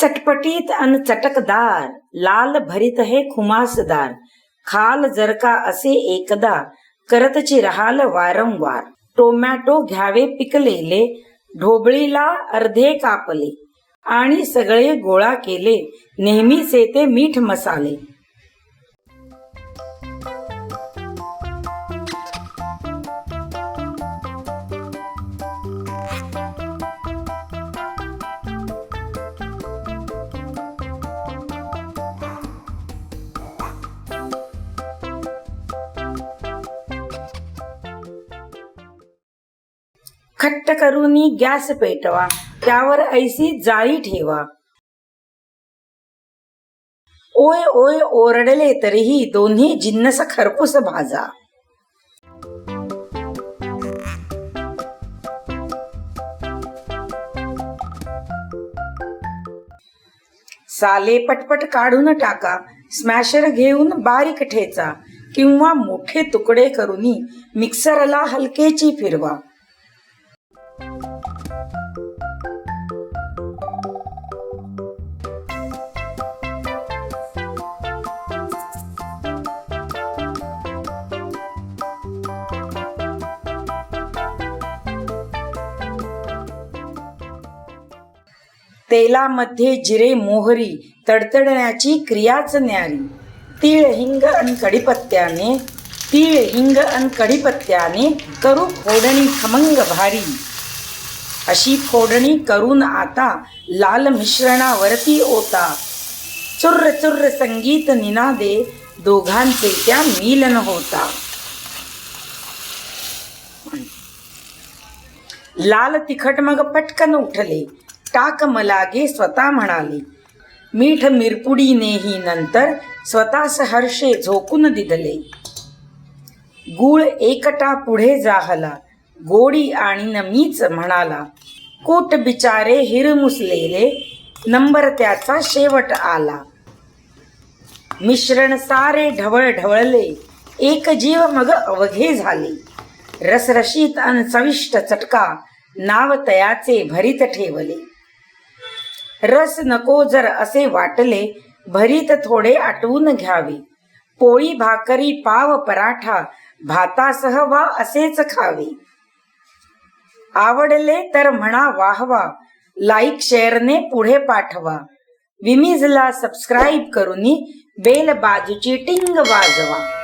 चटपटीत अन चटकदार लाल भरीत हे खुमासदार खाल जर का असे एकदा करतची राहाल वारंवार. टोमॅटो घ्यावे पिकलेले ढोबळीला अर्धे कापले. आणि सगळे गोळा केले नेहमीचे ते मीठ मसाले. खट्ट करूनी गॅस पेटवा त्यावर ऐसी जाळी ठेवा. ओय ओय ओरडले तरीही दोन्ही जिन्नस खरपूस भाजा. साले पटपट काढून टाका स्मॅशर घेऊन बारीक ठेचा किंवा मोठे तुकडे करूनी मिक्सरला हलकेची फिरवा. तेलामध्ये जिरे मोहरी तडतडण्याची क्रियाच न्यारी. तीळ हिंग अन कढीपत्त्याने तीळ हिंग अन कढीपत्त्याने करू फोडणी खमंग भारी. अशी फोडणी करून आता लाल मिश्रणावरती ओता. चुर्र चुर्र संगीत निनादे दोघांचे त्या मिलन होता. लाल तिखट मग पटकन उठले. टाक मलागे स्वतः म्हणाले. मीठ मिरपुडीनेही नंतर स्वतःस हर्षे झोकून दिदले. गुळ एकटा पुढे जाहला. गोडी आणि न मीच म्हणाला. कोट बिचारे हिरमुसलेले नंबर त्याचा शेवट आला. मिश्रण सारे ढवळ ढवळले. एक जीव मग अवघे झाले. रसरशीत अन चविष्ट चटका नाव तयाचे भरीत ठेवले. रस नको जर असे वाटले भरीत थोडे आटवून घ्यावे. पोळी भाकरी पाव पराठा भातासह वा असेच खावे. आवडले तर म्हणा वाहवा लाईक शेअरने पुढे पाठवा. विमीजला सबस्क्राईब करून बेल बाजूची टिंग वाजवा.